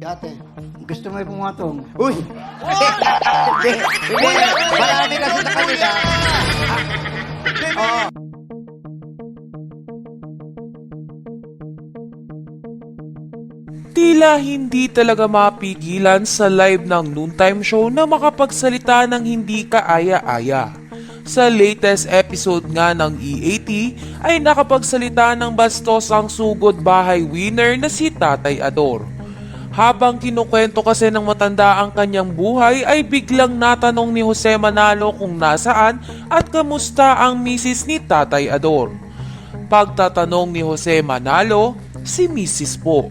Ate, gusto mo yung pumatong? Uy! Hindi, hindi. Marami kasi sa kanila. Oo. Tila hindi talaga mapigilan sa live ng noontime show na makapagsalita ng hindi kaaya-aya. Sa latest episode nga ng EAT ay nakapagsalita ng bastos ang sugod bahay winner na si Tatay Ador. Habang kinukwento kasi ng matanda ang kanyang buhay ay biglang natanong ni Jose Manalo kung nasaan at kamusta ang misis ni Tatay Ador. Pagtatanong ni Jose Manalo, si Mrs. po.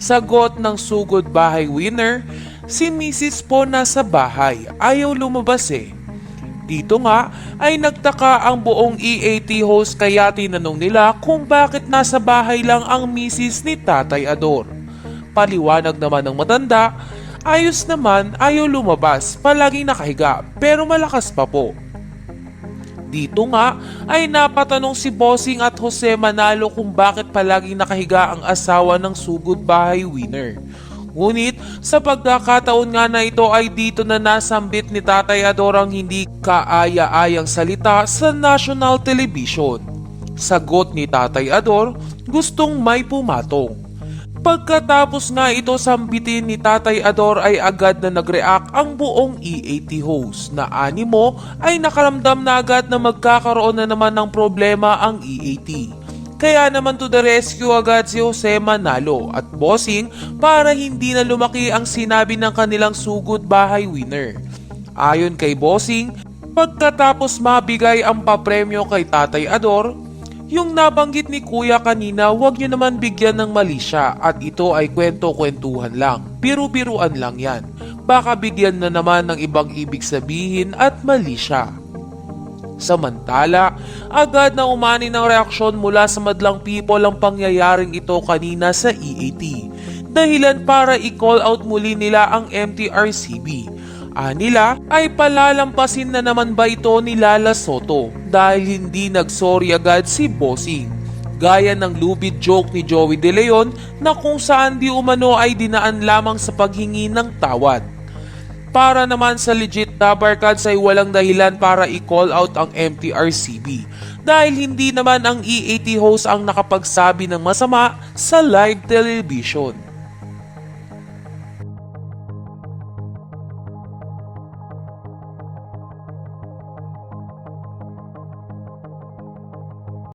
Sagot ng sugod bahay winner, si Mrs. po nasa bahay, ayaw lumabas eh. Dito nga ay nagtaka ang buong EAT host kaya tinanong nila kung bakit nasa bahay lang ang Mrs. ni Tatay Ador. Paliwanag naman ng matanda, ayos naman ayaw lumabas, palaging nakahiga pero malakas pa po. Dito nga ay napatanong si Bossing at Jose Manalo kung bakit palaging nakahiga ang asawa ng sugod bahay winner. Ngunit sa pagkakataon nga na ito ay dito na nasambit ni Tatay Ador ang hindi kaaya-ayang salita sa national television. Sagot ni Tatay Ador, gustong may pumatong. Pagkatapos nga ito sambitin ni Tatay Ador ay agad na nag-react ang buong EAT host na animo ay nakaramdam na agad na magkakaroon na naman ng problema ang EAT. Kaya naman to the rescue agad si Jose Manalo at bossing para hindi na lumaki ang sinabi ng kanilang sugod bahay winner. Ayon kay bossing, pagkatapos mabigay ang papremyo kay Tatay Ador, yung nabanggit ni Kuya kanina, huwag niyo naman bigyan ng mali siya at ito ay kwento-kwentuhan lang. Biru-biruan lang yan. Baka bigyan na naman ng ibang ibig sabihin at mali siya. Samantala, agad na umani ng reaksyon mula sa madlang people ang pangyayaring ito kanina sa EAT. Dahilan para i-call out muli nila ang MTRCB. Anila ay palalampasin na naman ba ito ni Lala Soto dahil hindi nagsorry agad si Bossing. Gaya ng lubid joke ni Joey De Leon na kung saan di umano ay dinaan lamang sa paghingi ng tawad. Para naman sa legit na barkads ay walang dahilan para i-call out ang MTRCB dahil hindi naman ang EAT host ang nakapagsabi ng masama sa live television.